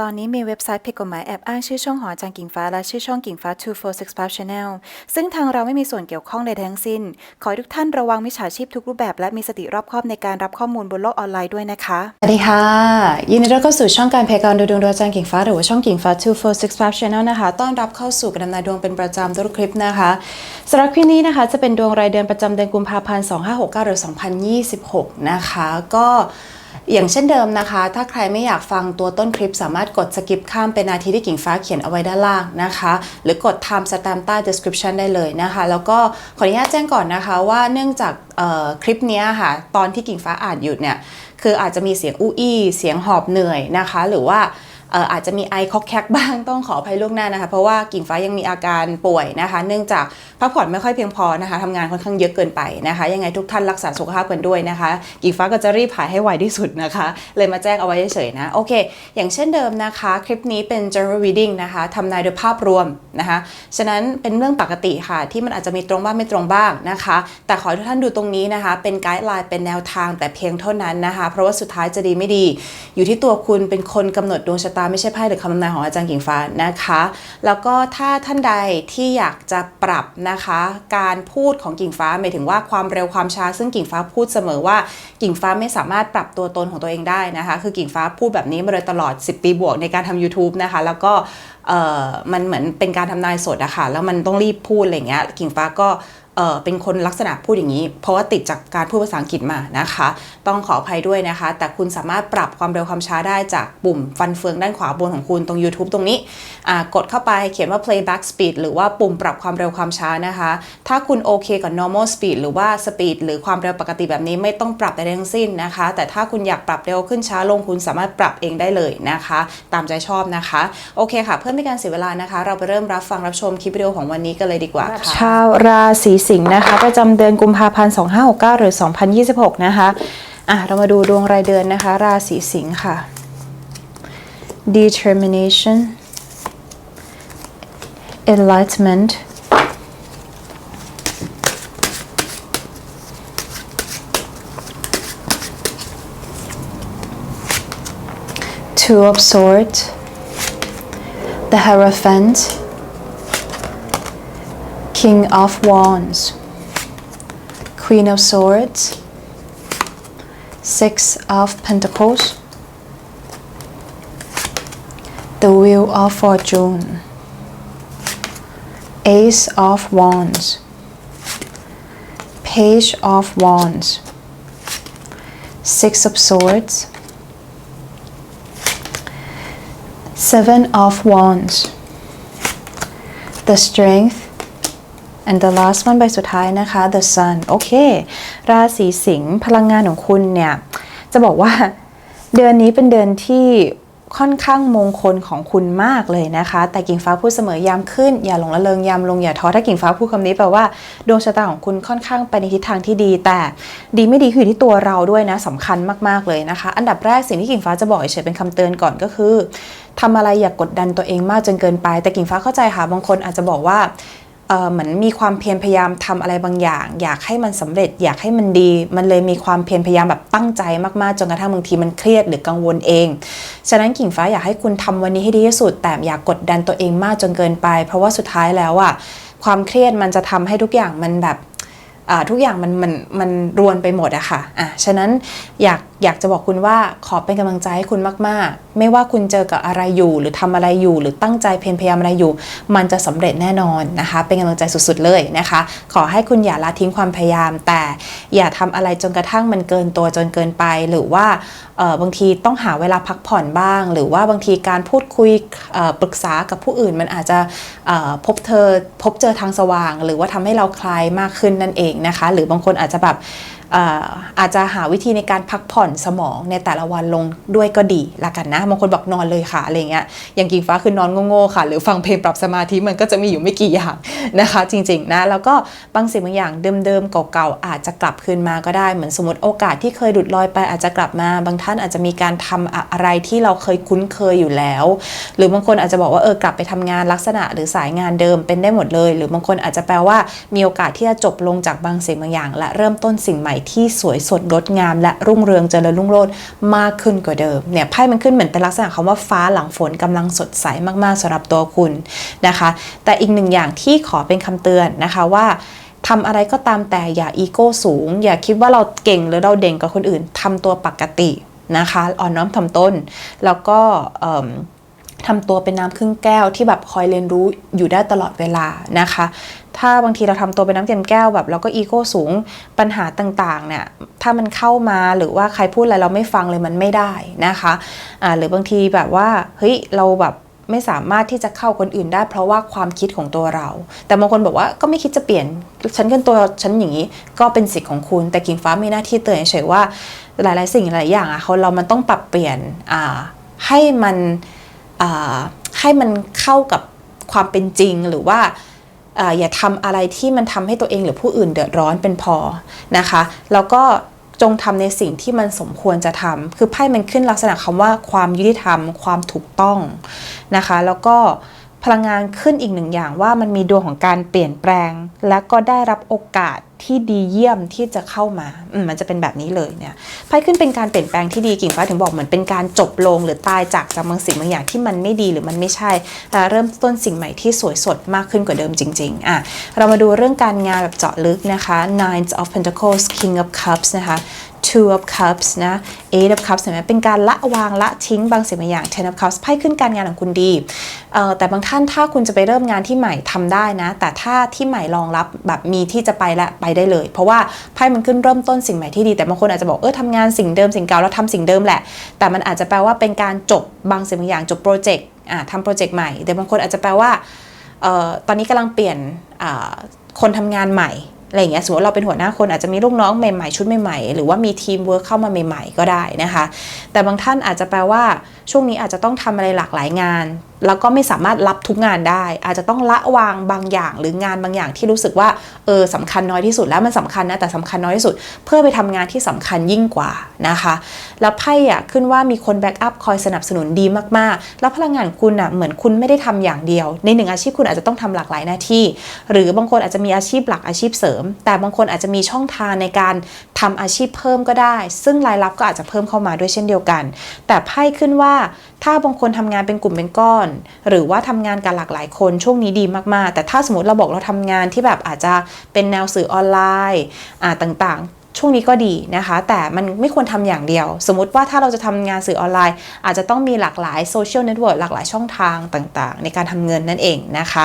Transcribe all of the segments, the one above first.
ตอนนี้มีเว็บไซต์ผิดกฎหมายแอบอ้างชื่อช่องหอจารย์กิ่งฟ้าและชื่อช่องกิ่งฟ้า 2465 Channel ซึ่งทางเราไม่มีส่วนเกี่ยวข้องใดทั้งสิ้น ขอให้ทุกท่านระวังมิจฉาชีพทุกรูปแบบและมีสติรอบคอบในการรับข้อมูลบนโลกออนไลน์ด้วยนะคะ สวัสดีค่ะ ยินดีต้อนรับเข้าสู่ช่องการเพการดูดวงโดยอาจารย์กิ่งฟ้าหรือว่าช่องกิ่งฟ้า 2465 Channel นะคะต้อนรับเข้าสู่การดำนายดวงเป็นประจำทุกคลิปนะคะสำหรับคลิปนี้นะคะจะเป็นดวงรายเดือนประจำเดือนกุมภาพันธ์ 2569 หรือ 2026 นะคะก็ อย่างเช่นเดิมนะคะ ถ้าใครไม่อยากฟังตัวต้นคลิปสามารถกดสกิปข้ามเป็นนาทีที่กิ่งฟ้าเขียนเอาไว้ด้านล่างนะคะ หรือกด time stamp ใต้ description ได้เลยนะคะ แล้วก็ขออนุญาตแจ้งก่อนนะคะว่าเนื่องจากคลิปนี้ค่ะ ตอนที่กิ่งฟ้าอ่านอยู่เนี่ย คืออาจจะมีเสียงอู้อี้ เสียงหอบเหนื่อยนะคะ หรือว่า อาจจะมีไอคอกแคกบ้างต้องขออภัยล่วงหน้านะคะ เพราะว่ากิ่งฟ้ายังมีอาการป่วยนะคะ เนื่องจากพักผ่อนไม่ค่อยเพียงพอนะคะทำงานค่อนข้างเยอะเกินไปนะคะ ยังไงทุกท่านรักษาสุขภาพกันด้วยนะคะ กิ่งฟ้าก็จะรีบหายให้ไวที่สุดนะคะ เลยมาแจ้งเอาไว้เฉยๆนะโอเค อย่างเช่นเดิมนะคะ คลิปนี้เป็น general reading นะคะทำนายโดยภาพรวมนะคะฉะนั้นเป็นเรื่องปกติค่ะ ที่มันอาจจะมีตรงบ้างไม่ตรงบ้างนะคะ แต่ขอทุกท่านดูตรงนี้นะคะ เป็นไกด์ไลน์เป็นแนวทางแต่เพียงเท่านั้นนะคะ เพราะว่าสุดท้ายจะดีไม่ดี อยู่ที่ตัวคุณเป็นคนกำหนดดวงชะตาไม่ใช่ไพ่หรือคำทำนายของอาจารย์กิ่งฟ้านะคะ แล้วก็ถ้าท่านใดที่อยากจะปรับนะคะ การพูดของกิ่งฟ้าหมายถึงว่าความเร็วความช้า ซึ่งกิ่งฟ้าพูดเสมอว่ากิ่งฟ้าไม่สามารถปรับตัวตนของตัวเองได้นะคะ คือกิ่งฟ้าพูดแบบนี้มาโดยตลอด 10 ปีบวกในการทำ YouTube นะคะ แล้วก็เอ่อมันเหมือนเป็นการทำนายสดอะค่ะแล้วมันต้องรีบพูดอะไรเงี้ยกิ่งฟ้าก็ เออเป็นคนลักษณะพูดอย่างนี้ เพราะว่าติดจากการพูดภาษาอังกฤษมานะคะ ต้องขออภัยด้วยนะคะ แต่คุณสามารถปรับความเร็วความช้าได้จากปุ่มฟันเฟืองด้านขวาบนของคุณตรง YouTube ตรงนี้กดเข้าไปเขียนว่า playback speed หรือว่าปุ่มปรับความเร็วความช้านะคะ ถ้าคุณโอเคกับ normal speed หรือว่า speed หรือความเร็วปกติแบบนี้ไม่ต้องปรับใดทั้งสิ้นนะคะ แต่ถ้าคุณอยากปรับเร็วขึ้นช้าลงคุณสามารถปรับเองได้เลยนะคะ ตามใจชอบนะคะโอเคค่ะ เพื่อไม่การเสียเวลานะคะ เราไปเริ่มรับฟังรับชมคลิปวิดีโอของวันนี้กันเลยดีกว่าค่ะชาวราศีสิงห์นะคะ ประจำเดือนกุมภาพันธ์ 2569 หรือ 2026 นะคะอะเรามาดูดวงรายเดือนนะคะ ราศีสิงห์ค่ะ determination enlightenment two of swords the hierophant king of wands queen of swords six of pentacles the wheel of fortune ace of wands page of wands six of swords seven of wands the strength and the last one ใบสุดท้ายนะคะ the sun โอเค ราศีสิงห์พลังงานของคุณเนี่ย จะบอกว่าเดือนนี้เป็นเดือนที่ค่อนข้างมงคลของคุณมากเลยนะคะ แต่กิ่งฟ้าพูดเสมอยามขึ้น อย่าหลงละเลงยามลงอย่าท้อถ้ากิ่งฟ้าพูดคำนี้แปลว่าดวงชะตาของคุณค่อนข้างไปในทิศทางที่ดี แต่ดีไม่ดีอยู่ที่ตัวเราด้วยนะสำคัญมากๆเลยนะคะ อันดับแรกสิ่งที่กิ่งฟ้าจะบอกเฉยเป็นคำเตือนก่อนก็คือทำอะไรอย่ากกดดันตัวเองมากจนเกินไป แต่กิ่งฟ้าเข้าใจค่ะบางคนอาจจะบอกว่า เหมือนมีความเพียรพยายามทำอะไรบางอย่าง อยากให้มันสำเร็จอยากให้มันดี มันเลยมีความเพียรพยายามแบบตั้งใจมากๆจนกระทั่งบางทีมันเครียดหรือกังวลเอง ฉะนั้นกิ่งฟ้าอยากให้คุณทำวันนี้ให้ดีที่สุด แต่อย่ากกดดันตัวเองมากจนเกินไป เพราะว่าสุดท้ายแล้วอะความเครียดมันจะทำให้ทุกอย่างมันแบบทุกอย่างมันมันมันรวนไปหมดอะค่ะอะฉะนั้นอยาก อยากจะบอกคุณว่าขอเป็นกำลังใจให้คุณมาก ๆ ไม่ว่าคุณเจอกับอะไรอยู่ หรือทำอะไรอยู่ หรือตั้งใจเพียรพยายามอะไรอยู่ มันจะสำเร็จแน่นอนนะคะ เป็นกำลังใจสุด ๆ เลยนะคะ ขอให้คุณอย่าละทิ้งความพยายาม แต่อย่าทำอะไรจนกระทั่งมันเกินตัวจนเกินไป หรือว่าบางทีต้องหาเวลาพักผ่อนบ้าง หรือว่าบางทีการพูดคุยปรึกษากับผู้อื่น มันอาจจะพบเธอพบเจอทางสว่าง หรือว่าทำให้เราคลายมากขึ้นนั่นเองนะคะ หรือบางคนอาจจะแบบ อาจจะหาวิธีในการพักผ่อนสมองในแต่ละวันลงด้วยก็ดีละกันนะบางคนบอกนอนเลยค่ะอะไรเงี้ยอย่างกิ่งฟ้าคือนอนโง่ๆค่ะ หรือฟังเพลงปรับสมาธิมันก็จะมีอยู่ไม่กี่อย่างนะคะ จริงๆนะแล้วก็บางสิ่งบางอย่างเดิมๆเก่าๆอาจจะกลับคืนมาก็ได้เหมือนสมมติโอกาสที่เคยหลุดลอยไปอาจจะกลับมา บางท่านอาจจะมีการทำอะไรที่เราเคยคุ้นเคยอยู่แล้ว หรือบางคนอาจจะบอกว่าเออกลับไปทำงานลักษณะหรือสายงานเดิมเป็นได้หมดเลย หรือบางคนอาจจะแปลว่ามีโอกาสที่จะจบลงจากบางสิ่งบางอย่าง และเริ่มต้นสิ่งใหม่ที่สวยสดงดงาม และรุ่งเรืองเจริญรุ่งโรจน์มากขึ้นกว่าเดิมเนี่ยไพ่มันขึ้นเหมือนเป็นลักษณะคำว่าฟ้าหลังฝนกำลังสดใสมากๆสำหรับตัวคุณนะคะ แต่อีกหนึ่งอย่างที่ขอเป็นคำเตือนนะคะว่าทำอะไรก็ตามแต่อย่าอีโก้สูง อย่าคิดว่าเราเก่งหรือเราเด่นกว่าคนอื่นทำตัวปกตินะคะอ่อนน้อมถ่อมตนแล้วก็ ทำตัวเป็นน้ำครึ่งแก้วที่แบบคอยเรียนรู้อยู่ได้ตลอดเวลานะคะ ถ้าบางทีเราทำตัวเป็นน้ำเต็มแก้วแบบเราก็อีโก้สูงปัญหาต่างๆเนี่ยถ้ามันเข้ามาหรือว่าใครพูดอะไรเราไม่ฟังเลยมันไม่ได้นะคะอ่าหรือบางทีแบบว่าเฮ้ยเราแบบไม่สามารถที่จะเข้าคนอื่นได้ เพราะว่าความคิดของตัวเรา แต่บางคนบอกว่าก็ไม่คิดจะเปลี่ยน ฉันเป็นตัวฉันอย่างนี้ก็เป็นสิทธิ์ของคุณ แต่กิ่งฟ้ามีหน้าที่เตือนเฉยว่าหลาย ๆ สิ่งหลายอย่างอะเขาเรามันต้องปรับเปลี่ยนให้มัน ให้มันเข้ากับความเป็นจริงหรือว่าอย่าทำอะไรที่มันทำให้ตัวเองหรือผู้อื่นเดือดร้อนเป็นพอนะคะ แล้วก็จงทำในสิ่งที่มันสมควรจะทำคือไพ่มันขึ้นลักษณะคำว่าความยุติธรรม ความถูกต้องนะคะ แล้วก็ พลังงานขึ้นอีกหนึ่งอย่างว่ามันมีดวงของการเปลี่ยนแปลง และก็ได้รับโอกาสที่ดีเยี่ยมที่จะเข้ามา มันจะเป็นแบบนี้เลยเนี่ยไพ่ขึ้นเป็นการเปลี่ยนแปลงที่ดีกิ่งฟ้าถึงบอกเหมือนเป็นการจบลงหรือตายจากจากบางสิ่งบางอย่างที่มันไม่ดีหรือมันไม่ใช่อ่เริ่มต้นสิ่งใหม่ที่สวยสดมากขึ้นกว่าเดิมจริงๆอะเรามาดูเรื่องการงานแบบเจาะลึกนะคะ Nine of Pentacles King of Cups นะคะ Two of Cups นะ Eight of Cups เห็นไหมเป็นการละวางละทิ้งบางสิ่งบางอย่าง Ten of Cups ไพ่ขึ้นการงานของคุณดี แต่บางท่านถ้าคุณจะไปเริ่มงานที่ใหม่ทำได้นะ แต่ถ้าที่ใหม่รองรับแบบมีที่จะไปและไปได้เลย เพราะว่าไพ่มันขึ้นเริ่มต้นสิ่งใหม่ที่ดี แต่บางคนอาจจะบอกเออทำงานสิ่งเดิมสิ่งเก่าแล้วทำสิ่งเดิมแหละ แต่มันอาจจะแปลว่าเป็นการจบบางสิ่งบางอย่างจบโปรเจกต์ทำโปรเจกต์ใหม่แต่บางคนอาจจะแปลว่าออตอนนี้กำลังเปลี่ยนคนทำงานใหม่ อะไรอย่างเงี้ยสมมติเราเป็นหัวหน้าคนอาจจะมีลูกน้องใหม่ๆ ชุดใหม่ๆ หรือว่ามีทีมเวิร์คเข้ามาใหม่ ๆ ก็ได้นะคะ แต่บางท่านอาจจะแปลว่าช่วงนี้อาจจะต้องทำอะไรหลากหลายงาน แล้วก็ไม่สามารถรับทุกงานได้ อาจจะต้องละวางบางอย่างหรืองานบางอย่างที่รู้สึกว่าเออสำคัญน้อยที่สุดแล้วมันสำคัญนะแต่สำคัญน้อยที่สุด เพื่อไปทำงานที่สำคัญยิ่งกว่านะคะแล้วไพ่อะขึ้นว่ามีคนแบ็กอัพคอยสนับสนุนดีมากๆ แล้วพลังงานคุณอะเหมือนคุณไม่ได้ทำอย่างเดียว ในหนึ่งอาชีพคุณอาจจะต้องทำหลากหลายหน้าที่ หรือบางคนอาจจะมีอาชีพหลักอาชีพเสริม แต่บางคนอาจจะมีช่องทางในการทำอาชีพเพิ่มก็ได้ ซึ่งรายรับก็อาจจะเพิ่มเข้ามาด้วยเช่นเดียวกัน แต่ไพ่ขึ้นว่าถ้าบางคนทำงานเป็นกลุ่มเป็นก้อนหรือว่าทำงานกับหลากหลายคนช่วงนี้ดีมากๆ แต่ถ้าสมมติเราบอกเราทำงานที่แบบอาจจะเป็นแนวสื่อออนไลน์อ่าต่างๆ ช่วงนี้ก็ดีนะคะ แต่มันไม่ควรทำอย่างเดียว สมมติว่าถ้าเราจะทำงานสื่อออนไลน์ อาจจะต้องมีหลากหลายโซเชียลเน็ตเวิร์กหลากหลายช่องทางต่างๆ ในการทำเงินนั่นเองนะคะ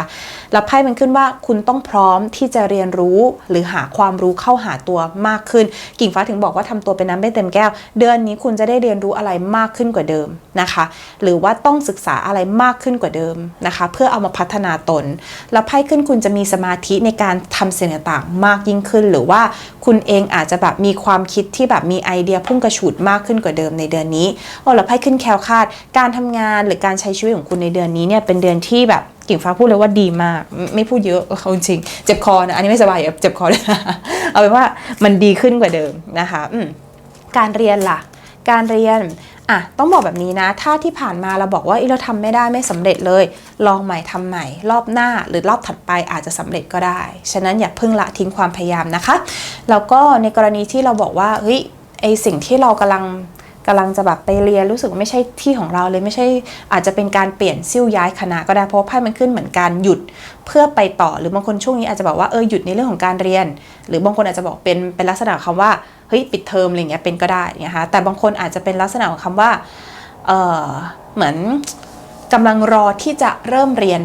แล้วไพ่มันขึ้นว่าคุณต้องพร้อมที่จะเรียนรู้หรือหาความรู้เข้าหาตัวมากขึ้น กิ่งฟ้าถึงบอกว่าทำตัวเป็นน้ำไม่เต็มแก้ว เดือนนี้คุณจะได้เรียนรู้อะไรมากขึ้นกว่าเดิมนะคะ หรือว่าต้องศึกษาอะไรมากขึ้นกว่าเดิมนะคะ เพื่อเอามาพัฒนาตนแล้วไพ่ขึ้นคุณจะมีสมาธิในการทำสิ่งต่างๆ มากยิ่งขึ้น หรือว่าคุณเองอาจจะแบบมีความคิดที่แบบมีไอเดียพุ่งกระฉูดมากขึ้นกว่าเดิมในเดือนนี้โอ้แล้วไพ่ขึ้นแคล้วคาด การทำงานหรือการใช้ชีวิตของคุณในเดือนนี้เนี่ยเป็นเดือนที่แบบกิ่งฟ้าพูดเลยว่าดีมาก ไม่พูดเยอะเขาจริง เจ็บคอนะ อันนี้ไม่สบายเจ็บคอเลยเอาเป็นว่ามันดีขึ้นกว่าเดิมนะคะ อืการเรียนล่ะ การเรียนอะต้องบอกแบบนี้นะ ถ้าที่ผ่านมาเราบอกว่าเอ้ยเราทำไม่ได้ไม่สำเร็จเลย ลองใหม่ทำใหม่ รอบหน้าหรือรอบถัดไปอาจจะสำเร็จก็ได้ ฉะนั้นอย่าเพิ่งละทิ้งความพยายามนะคะ แล้วก็ในกรณีที่เราบอกว่าเฮ้ยไอสิ่งที่เรากำลัง กำลังจะแบบไปเรียนรู้สึกว่าไม่ใช่ที่ของเราเลยไม่ใช่อาจจะเป็นการเปลี่ยนซิ่วย้ายคณะก็ได้เพราะว่าไพ่มันขึ้นเหมือนการหยุดเพื่อไปต่อหรือบางคนช่วงนี้อาจจะบอกว่าเออหยุดในเรื่องของการเรียน หรือบางคนอาจจะบอกเป็นเป็นลักษณะคำว่าเฮ้ยปิดเทอมอะไรเงี้ยเป็นก็ได้นะคะแต่บางคนอาจจะเป็นลักษณะของคำว่าเออเหมือนกำลังรอที่จะเริ่มเรียน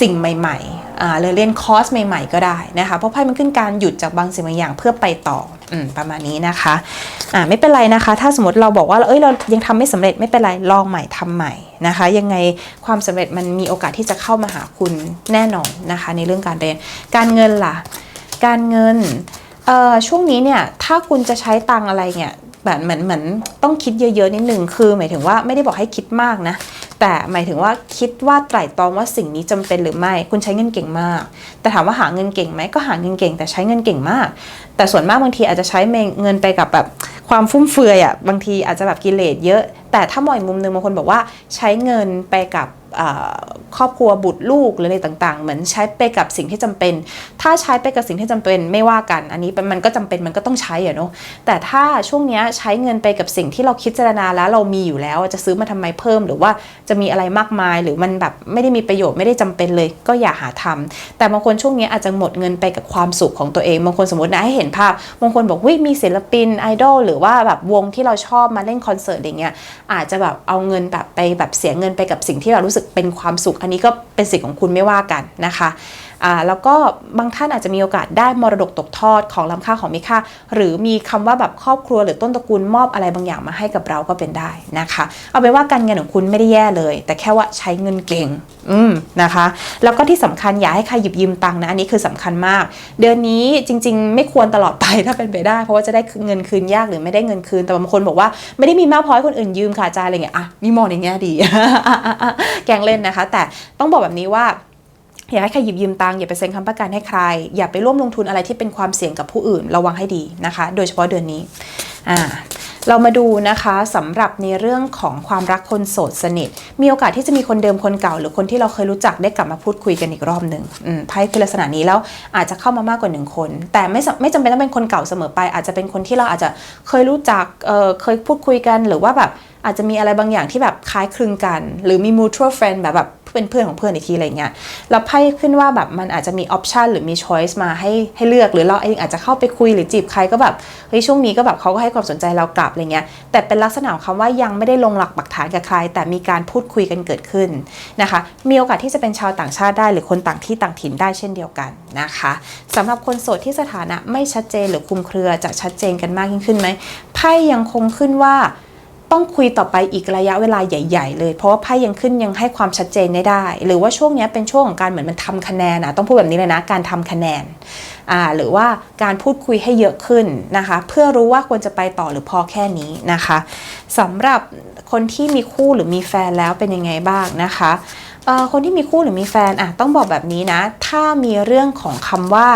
สิ่งใหม่ๆอ่าหรือเรียนคอร์สใหม่ๆ ก็ได้นะคะเพราะไพ่มันขึ้นการหยุดจากบางสิ่งบางอย่างเพื่อไปต่อ อืมประมาณนี้นะคะอ่าไม่เป็นไรนะคะ ถ้าสมมติเราบอกว่าเอ้ยเรายังทำไม่สำเร็จไม่เป็นไรลองใหม่ทำใหม่นะคะ ยังไงความสำเร็จมันมีโอกาสที่จะเข้ามาหาคุณแน่นอนนะคะ ในเรื่องการเรียนการเงินล่ะ การเงินเอ่อช่วงนี้เนี่ยถ้าคุณจะใช้ตังอะไรเนี่ยแบบเหมือนเหมือนต้องคิดเยอะๆนิดนึงคือ หมายถึงว่าไม่ได้บอกให้คิดมากนะ แต่หมายถึงว่าคิดว่าไตร่ตรองว่าสิ่งนี้จำเป็นหรือไม่ คุณใช้เงินเก่งมาก แต่ถามว่าหาเงินเก่งไหมก็หาเงินเก่ง แต่ใช้เงินเก่งมาก แต่ส่วนมากบางทีอาจจะใช้เงินไปกับแบบความฟุ่มเฟือยอะ่ะบางทีอาจจะแบบกิเลสเยอะ แต่ถ้ามองอีกมุมหนึ่งบางคนบอกว่าใช้เงินไปกับครอบครัวบุตรลูกหรืออะไรต่างๆ เหมือนใช้ไปกับสิ่งที่จำเป็น ถ้าใช้ไปกับสิ่งที่จำเป็นไม่ว่ากัน อันนี้มันก็จำเป็นมันก็ต้องใช้อะเนาะแต่ถ้าช่วงนี้ใช้เงินไปกับสิ่งที่เราคิดเจารณาแล้วเรามีอยู่แล้วจะซื้อมาทำไมเพิ่ม หรือว่าจะมีอะไรมากมาย หรือมันแบบไม่ได้มีประโยชน์ไม่ได้จำเป็นเลย ก็อย่าหาทำแต่บางคนช่วงนี้อาจจะหมดเงินไปกับความสุขของตัวเองบางคนสมมตินะให้เห็นภาพบางคนบอกวิมีศิลปินไอดอลหรือว่าแบบวงที่เราชอบมาเล่นคอนเสิร์ตอย่างเงี้ยอาจจะแบบเอาเงินแบบไปแบบเสียเงินไปกับสิ่งที่เรารู้สึกเป็นความสุข อันนี้ก็เป็นสิทธิ์ของคุณไม่ว่ากันนะคะ แล้วก็บางท่านอาจจะมีโอกาสได้มรดกตกทอดของล้ำค่าของมีค่า หรือมีคำว่าแบบครอบครัวหรือต้นตระกูลมอบอะไรบางอย่างมาให้กับเราก็เป็นได้นะคะ เอาเป็นว่าการเงินของคุณไม่ได้แย่เลย แต่แค่ว่าใช้เงินเก่งอืมนะคะ แล้วก็ที่สำคัญอย่าให้ใครหยิบยืมตังค์นะ อันนี้คือสำคัญมาก เดือนนี้จริง ๆ ไม่ควรตลอดไปถ้าเป็นไปได้ เพราะว่าจะได้เงินคืนยากหรือไม่ได้เงินคืนแต่บางคนบอกว่าไม่ได้มีมากพอให้คนอื่นยืมค่ะอาจารย์อะไรเงี้ยอะนี่มองในแง่ดีแกล้งเล่นนะคะ แต่ต้องบอกแบบนี้ว่า อย่าให้ใครหยิบยืมตังค์อย่าไปเซ็นค้ำประกันให้ใคร อย่าไปร่วมลงทุนอะไรที่เป็นความเสี่ยงกับผู้อื่นระวังให้ดีนะคะ โดยเฉพาะเดือนนี้อ่าเรามาดูนะคะสำหรับในเรื่องของความรักคนโสดสนิท มีโอกาสที่จะมีคนเดิมคนเก่า หรือคนที่เราเคยรู้จักได้กลับมาพูดคุยกันอีกรอบหนึ่งไพ่คือลักษณะนี้แล้วอาจจะเข้ามามากกว่าหนึ่งคน แต่ไม่ไม่จำเป็นต้องเป็นคนเก่าเสมอไป อาจจะเป็นคนที่เราอาจจะเคยรู้จักเเคยพูดคุยกันหรือว่าแบบอาจจะมีอะไรบางอย่างที่แบบคล้ายคลึงกัน หรือมี mutual friend แบบแบบ เป็นเพื่อนของเพื่อนอีกทีอะไรเงี้ยแล้วไพ่ขึ้นว่าแบบมันอาจจะมี option หรือมี choice มาให้ให้เลือกหรือเราเองอาจจะเข้าไปคุยหรือจีบใครก็แบบเฮ้ยช่วงนี้ก็แบบเขาก็ให้ความสนใจเรากลับอะไรเงี้ยแต่เป็นลักษณะของคำว่ายังไม่ได้ลงหลักปักฐานกับใคร แต่มีการพูดคุยกันเกิดขึ้นนะคะมีโอกาสที่จะเป็นชาวต่างชาติได้ หรือคนต่างที่ต่างถิ่นได้เช่นเดียวกันนะคะสำหรับคนโสดที่สถานะไม่ชัดเจนหรือคุมเครือจะชัดเจนกันมากยิ่งขึ้นไหมไพ่ยังคงขึ้นว่า ต้องคุยต่อไปอีกระยะเวลาใหญ่ ๆ เลย เพราะว่าไพ่ยังขึ้นยังให้ความชัดเจนไม่ได้ หรือว่าช่วงนี้เป็นช่วงของการเหมือนมันทำคะแนนนะต้องพูดแบบนี้เลยนะการทำคะแนนอ่าหรือว่าการพูดคุยให้เยอะขึ้นนะคะ เพื่อรู้ว่าควรจะไปต่อหรือพอแค่นี้นะคะสำหรับคนที่มีคู่หรือมีแฟนแล้วเป็นยังไงบ้างนะคะคนที่มีคู่หรือมีแฟนอะต้องบอกแบบนี้นะ ถ้ามีเรื่องของคำว่า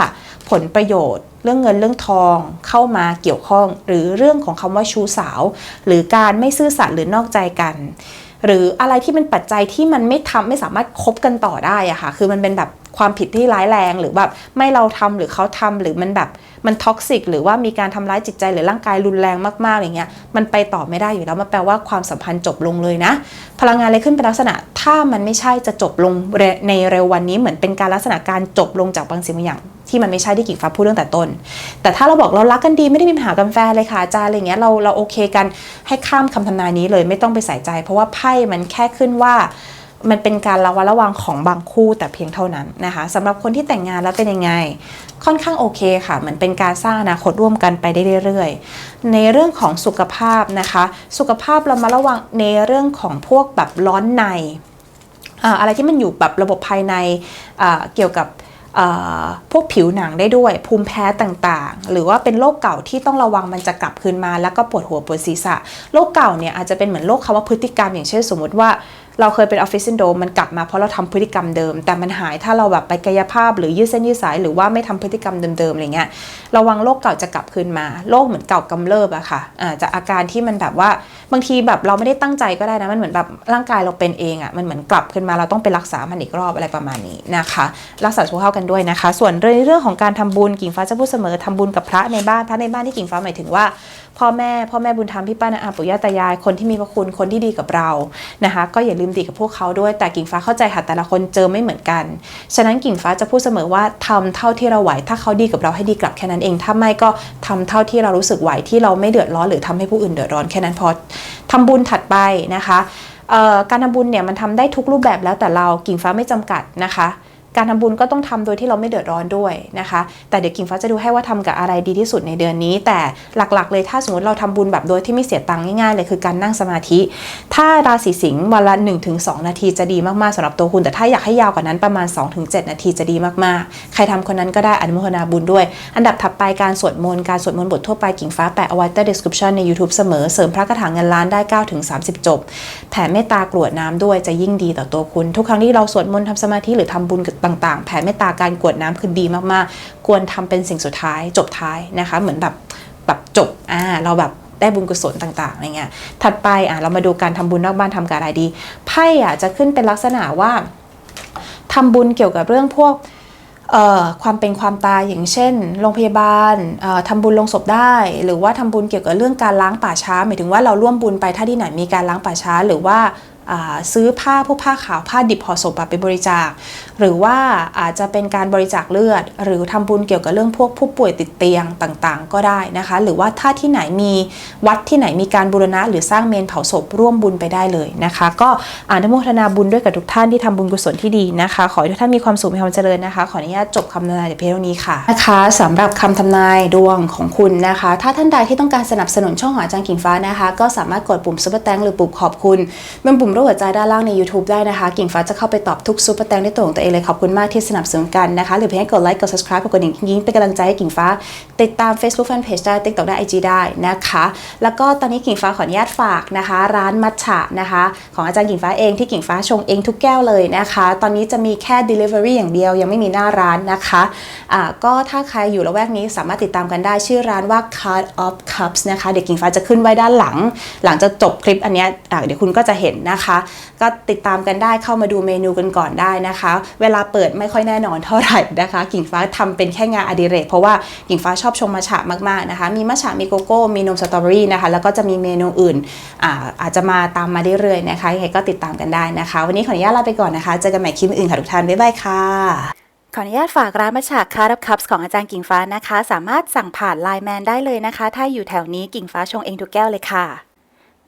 ผลประโยชน์ เรื่องเงินเรื่องทองเข้ามาเกี่ยวข้อง หรือเรื่องของคำว่าชู้สาว หรือการไม่ซื่อสัตย์หรือนอกใจกัน หรืออะไรที่เป็นปัจจัยที่มันไม่ทำไม่สามารถคบกันต่อได้อะค่ะ คือมันเป็นแบบ ความผิดที่ร้ายแรงหรือแบบไม่เราทำหรือเขาทำหรือมันแบบมันท็อกซิกหรือว่ามีการทำร้ายจิตใจหรือร่างกายรุนแรงมากๆอย่างเงี้ยมันไปต่อไม่ได้อยู่แล้วมันแปลว่าความสัมพันธ์จบลงเลยนะ พลังงานอะไรขึ้นเป็นลักษณะ ถ้ามันไม่ใช่จะจบลงในเร็ววันนี้เหมือนเป็นการลักษณะการจบลงจากบางสิ่งบางอย่างที่มันไม่ใช่ที่กิ่งฟ้าพูดตั้งแต่ต้น แต่ถ้าเราบอกเรารักกันดีไม่ได้มีปัญหากันแฟนเลยค่ะอาจารย์อะไรเงี้ยเราเราโอเคกันให้ข้ามคำทำนายนี้เลยไม่ต้องไปใส่ใจ เพราะว่าไพ่มันแค่ขึ้นว่า มันเป็นการระวัดระวังของบางคู่แต่เพียงเท่านั้นนะคะสำหรับคนที่แต่งงานแล้วเป็นยังไง ค่อนข้างโอเคค่ะเหมือนเป็นการสร้างอนาคตร่วมกันไปได้เรื่อยๆ ในเรื่องของสุขภาพนะคะ สุขภาพเรามาระวังในเรื่องของพวกแบบร้อนในอะไรที่มันอยู่แบบระบบภายในเกี่ยวกับพวกผิวหนังได้ด้วย ภูมิแพ้ต่างๆ หรือว่าเป็นโรคเก่าที่ต้องระวังมันจะกลับคืนมา แล้วก็ปวดหัวปวดศีรษะโรคเก่าเนี่ยอาจจะเป็นเหมือนโรคคำว่าพฤติกรรมอย่างเช่นสมมติว่า เราเคยเป็นออฟฟิศซินโดมมันกลับมาเพราะเราทำพฤติกรรมเดิม แต่มันหายถ้าเราแบบไปกายภาพหรือยืดเส้นยืดสายหรือว่าไม่ทำพฤติกรรมเดิมๆอะไรเงี้ยระวังโรคเก่าจะกลับคืนมาโรคเหมือนเก่ากำเริบอะค่ะอาจากอาการที่มันแบบว่าบางทีแบบเราไม่ได้ตั้งใจก็ได้นะมันเหมือนแบบร่างกายเราเป็นเองอะมันเหมือนกลับคืนมาเราต้องไปรักษามันอีกรอบอะไรประมาณนี้นะคะรักษาสุขภาพกันด้วยนะคะ ส่วนเรื่องของการทำบุญกิ่งฟ้าจะพูดเสมอทำบุญกับพระในบ้านพระในบ้านที่กิ่งฟ้าหมายถึงว่า พ่อแม่พ่อแม่บุญธรรมพี่ป้านาอาปู่ย่าตายาย คนที่มีพระคุณคนที่ดีกับเรานะคะก็อย่าลืมดีกับพวกเขาด้วยแต่กิ่งฟ้าเข้าใจค่ะแต่ละคนเจอไม่เหมือนกัน ฉะนั้นกิ่งฟ้าจะพูดเสมอว่าทำเท่าที่เราไหว ถ้าเขาดีกับเราให้ดีกลับแค่นั้นเอง ถ้าไม่ก็ทำเท่าที่เรารู้สึกไหวที่เราไม่เดือดร้อนหรือทำให้ผู้อื่นเดือดร้อนแค่นั้นพอทำบุญถัดไปนะคะการทำบุญเนี่ยมันทำได้ทุกรูปแบบแล้วแต่เรากิ่งฟ้าไม่จำกัดนะคะ การทำบุญก็ต้องทำโดยที่เราไม่เดือดร้อนด้วยนะคะ แต่เดี๋ยวกิ่งฟ้าจะดูให้ว่าทำกับอะไรดีที่สุดในเดือนนี้ แต่หลักๆ เลยถ้าสมมติเราทำบุญแบบโดยที่ไม่เสียตังค์ง่ายๆเลยคือการนั่งสมาธิ ถ้าราศีสิงห์วันละ 1-2 นาทีจะดีมากๆสำหรับตัวคุณ แต่ถ้าอยากให้ยาวกว่านั้นประมาณ 2-7 นาทีจะดีมากๆ ใครทำคนนั้นก็ได้อนุโมทนาบุญด้วย อันดับถัดไปการสวดมนต์การสวดมนต์บททั่วไปกิ่งฟ้าแปะเอาไว้ใต้ description ใน YouTube เสมอเสริมพระคาถาเงินล้านได้9-30 จบ แผ่เมตตากรวดน้ำด้วยจะยิ่งดีต่อตัวคุณ ทุกครั้งที่เราสวดมนต์ทำสมาธิหรือทำบุญต่างๆ แผ่เมตตาการกวดน้ำคือดีมากๆ ควรทำเป็นสิ่งสุดท้ายจบท้ายนะคะ เหมือนแบบแบบจบอ่าเราแบบได้บุญกุศลต่างๆอะไรเงี้ยถัดไปอะเรามาดูการทำบุญนอกบ้านทำการอะไรดีไพ่อะจะขึ้นเป็นลักษณะว่าทำบุญเกี่ยวกับเรื่องพวกเอ่อความเป็นความตายอย่างเช่น โรงพยาบาลเอ่อทำบุญลงศพได้ หรือว่าทำบุญเกี่ยวกับเรื่องการล้างป่าช้า หมายถึงว่าเราร่วมบุญไปถ้าที่ไหนมีการล้างป่าช้า หรือว่า ซื้อผ้าพวกผ้าขาวผ้าดิบห่อศพไปบริจาค หรือว่าอาจจะเป็นการบริจาคเลือด หรือทำบุญเกี่ยวกับเรื่องพวกผู้ป่วยติดเตียงต่างๆ ก็ได้นะคะ หรือว่าถ้าที่ไหนมีวัดที่ไหนมีการบูรณะ หรือสร้างเมนเผาศพร่วมบุญไปได้เลยนะคะ ก็อนุโมทนาบุญด้วยกับทุกท่านที่ทำบุญกุศลที่ดีนะคะ ขอให้ทุกท่านมีความสุขมีความเจริญนะคะ ขออนุญาตจบคำทำนายเพียงเท่านี้ค่ะนะคะสำหรับคำทำนายดวงของคุณนะคะ ถ้าท่านใดที่ต้องการสนับสนุนช่องหออาจารย์กิ่งฟ้านะคะ ก็สามารถกดปุ่มซุปเปอร์แตงหรือปุ่มขอบคุณเป็นปุ่มรูปหัวใจด้านล่างใน YouTube ได้นะคะ กิ่งฟ้าจะเข้าไปตอบทุกซุปเปอร์แตงด้วยตัวของตัวเองเลยขอบคุณมากที่สนับสนุนกันนะคะ หรือเพียงแค่กดไลค์กด subscribe กดกระดิ่งยิ่งเป็นกำลังใจให้กิ่งฟ้า ติดตาม Facebook Fanpage ได้ TikTok ได้ IG ได้นะคะ แล้วก็ตอนนี้กิ่งฟ้าขออนุญาตฝากนะคะ ร้านมัทฉะนะคะ ของอาจารย์กิ่งฟ้าเองที่กิ่งฟ้าชงเองทุกแก้วเลยนะคะ ตอนนี้จะมีแค่ delivery อย่างเดียวยังไม่มีหน้าร้านนะคะอ่าก็ถ้าใครอยู่ละแวกนี้สามารถติดตามกันได้ชื่อร้านว่า Card of Cups นะคะเดี๋ยวกิ่งฟ้าจะขึ้นไว้ด้านหลัง หลังจากจบคลิปอันนี้เดี๋ยวคุณก็จะเห็นนะคะก็ติดตามกันได้เข้ามาดูเมนูกันก่อนได้นะคะ เวลาเปิดไม่ค่อยแน่นอนเท่าไหร่นะคะ กิ่งฟ้าทำเป็นแค่งานอดิเรกเพราะว่ากิ่งฟ้าชอบชงมัฉะมากๆนะคะ มีมัฉะมีโกโก้ มีนมสตรอเบอรี่นะคะ แล้วก็จะมีเมนูอื่นอาอาจจะมาตามมาเรื่อยๆนะคะยังไงก็ติดตามกันได้นะคะ วันนี้ขออนุญาตลาไปก่อนนะคะ เจอกันใหม่คลิปอื่นค่ะทุกท่าน บ๊ายบายค่ะขออนุญาตฝากร้านมัชฉากคาร์บคัพส์ของอาจารย์กิ่งฟ้านะคะ สามารถสั่งผ่านไลน์แมนได้เลยนะคะ ถ้าอยู่แถวนี้กิ่งฟ้าชงเองทุกแก้วเลยค่ะ